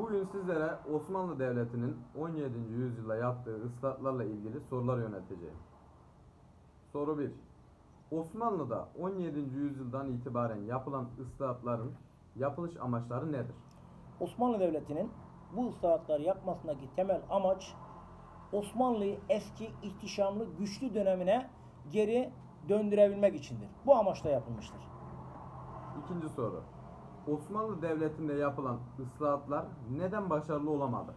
Bugün sizlere Osmanlı Devleti'nin 17. yüzyılda yaptığı ıslahatlarla ilgili sorular yöneteceğim. Soru 1. Osmanlı'da 17. yüzyıldan itibaren yapılan ıslahatların yapılış amaçları nedir? Osmanlı Devleti'nin bu ıslahatları yapmasındaki temel amaç Osmanlı'yı eski ihtişamlı güçlü dönemine geri döndürebilmek içindir. Bu amaçla yapılmıştır. İkinci soru. Osmanlı Devleti'nde yapılan ıslahatlar neden başarılı olamadı?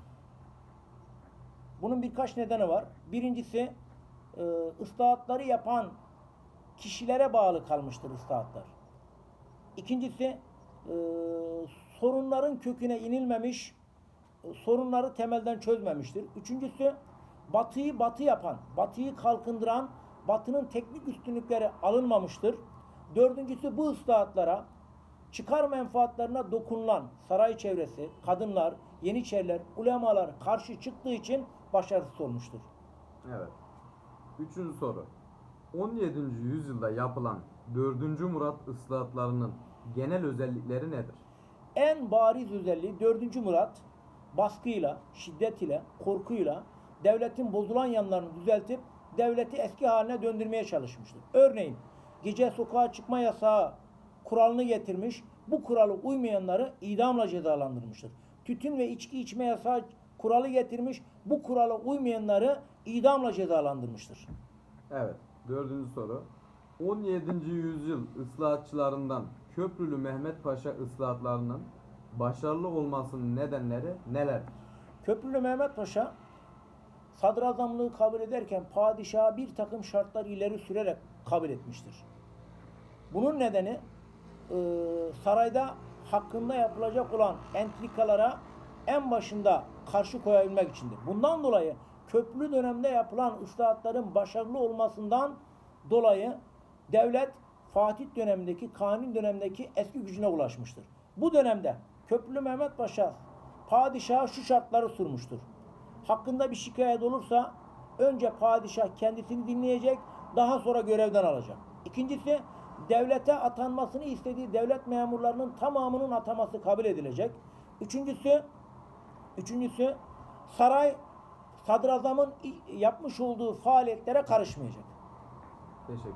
Bunun birkaç nedeni var. Birincisi e, ıslahatları yapan kişilere bağlı kalmıştır ıslahatlar. İkincisi e, sorunların köküne inilmemiş, e, sorunları temelden çözmemiştir. Üçüncüsü batıyı batı yapan, batıyı kalkındıran, batının teknik üstünlükleri alınmamıştır. Dördüncüsü bu ıslahatlara çıkar menfaatlerine dokunulan saray çevresi, kadınlar, yeniçeriler, ulemalar karşı çıktığı için başarısız olmuştur. Evet. Üçüncü soru. 17. yüzyılda yapılan 4. Murat ıslahatlarının genel özellikleri nedir? En bariz özelliği 4. Murat baskıyla, şiddet ile, korkuyla devletin bozulan yanlarını düzeltip devleti eski haline döndürmeye çalışmıştır. Örneğin gece sokağa çıkma yasağı kuralını getirmiş, bu kuralı uymayanları idamla cezalandırmıştır. Tütün ve içki içme yasağı kuralı getirmiş, bu kurala uymayanları idamla cezalandırmıştır. Evet. Dördüncü soru. 17. yüzyıl ıslahatçılarından Köprülü Mehmet Paşa ıslahatlarının başarılı olmasının nedenleri nelerdir? Köprülü Mehmet Paşa sadrazamlığı kabul ederken padişaha bir takım şartlar ileri sürerek kabul etmiştir. Bunun nedeni e, sarayda hakkında yapılacak olan entrikalara en başında karşı koyabilmek içindir. Bundan dolayı köprülü dönemde yapılan ıslahatların başarılı olmasından dolayı devlet Fatih dönemindeki, Kanuni dönemindeki eski gücüne ulaşmıştır. Bu dönemde Köprülü Mehmet Paşa padişaha şu şartları sunmuştur. Hakkında bir şikayet olursa önce padişah kendisini dinleyecek, daha sonra görevden alacak. İkincisi devlete atanmasını istediği devlet memurlarının tamamının ataması kabul edilecek. Üçüncüsü üçüncüsü saray sadrazamın yapmış olduğu faaliyetlere karışmayacak. Teşekkür